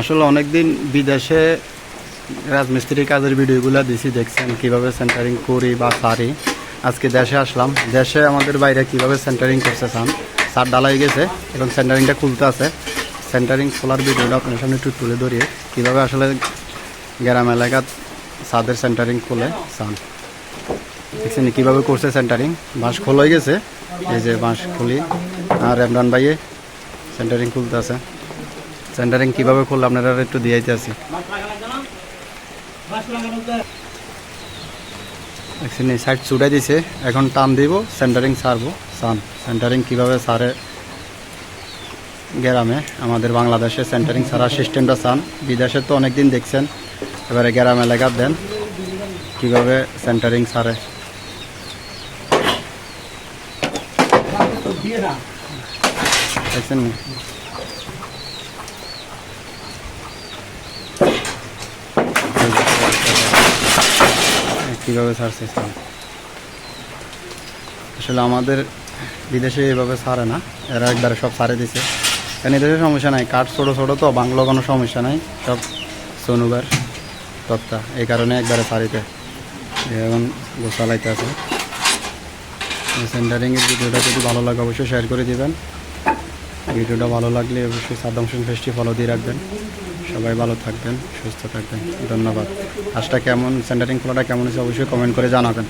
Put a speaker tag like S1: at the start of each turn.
S1: আসলে অনেকদিন বিদেশে রাজমিস্ত্রি কাজের ভিডিওগুলো দিছি, দেখছেন কীভাবে সেন্টারিং করি বা সারি। আজকে দেশে আসলাম। দেশে আমাদের বাইরে কীভাবে সেন্টারিং করছে চান সার ডালাই গেছে এবং সেন্টারিংটা খুলতে আছে। সেন্টারিং খোলার ভিডিওটা আপনার সামনে একটু তুলে ধরিয়ে কীভাবে আসলে গ্রাম এলাকাত সাদের সেন্টারিং খুলে চান দেখছেন কীভাবে করছে সেন্টারিং বাঁশ খোল হয়ে গেছে। এই যে বাঁশ খুলি। আর রেমরান ভাইয়ে সেন্টারিং খুলতে আছে। সেন্টারিং কীভাবে খুললে, আপনারা একটু দিয়ে এই সাইড চুড়াই দিছে, এখন টান দিব সেন্টারিং সারবো, সান। সেন্টারিং কীভাবে সারে? গ্রামে, আমাদের বাংলাদেশে সেন্টারিং সারার সিস্টেমটা সান। বিদেশে তো অনেক দিন দেখছেন, এবারে গ্রাম এলাকার দেন, কীভাবে সেন্টারিং সারে। দেখছেন কীভাবে সার আসলে আমাদের বিদেশে এভাবে ছাড়ে না। এরা একবারে সব ছাড়ে দিছে। কারণ এদেশে সমস্যা নাই। কাঠ ছোটো ছোটো তো, বাংলো কোনো সমস্যা নাই। সব সোনুবার তক্তা। এই কারণে একবারে ছাড়িতে এখন গোসালাইতে আছে। সেন্টারিংয়ের ভিডিওটা যদি ভালো লাগে অবশ্যই শেয়ার করে দিবেন। ভিডিওটা ভালো লাগলে অবশ্যই সাদ্দাম হোসেন ফেস্টি ফলো দিয়ে রাখবেন। সবাই ভালো থাকবেন, সুস্থ থাকবেন, ধন্যবাদ। আজটা কেমন সেন্টারিং খোলাটা কেমন হয়েছে অবশ্যই কমেন্ট করে জানাবেন।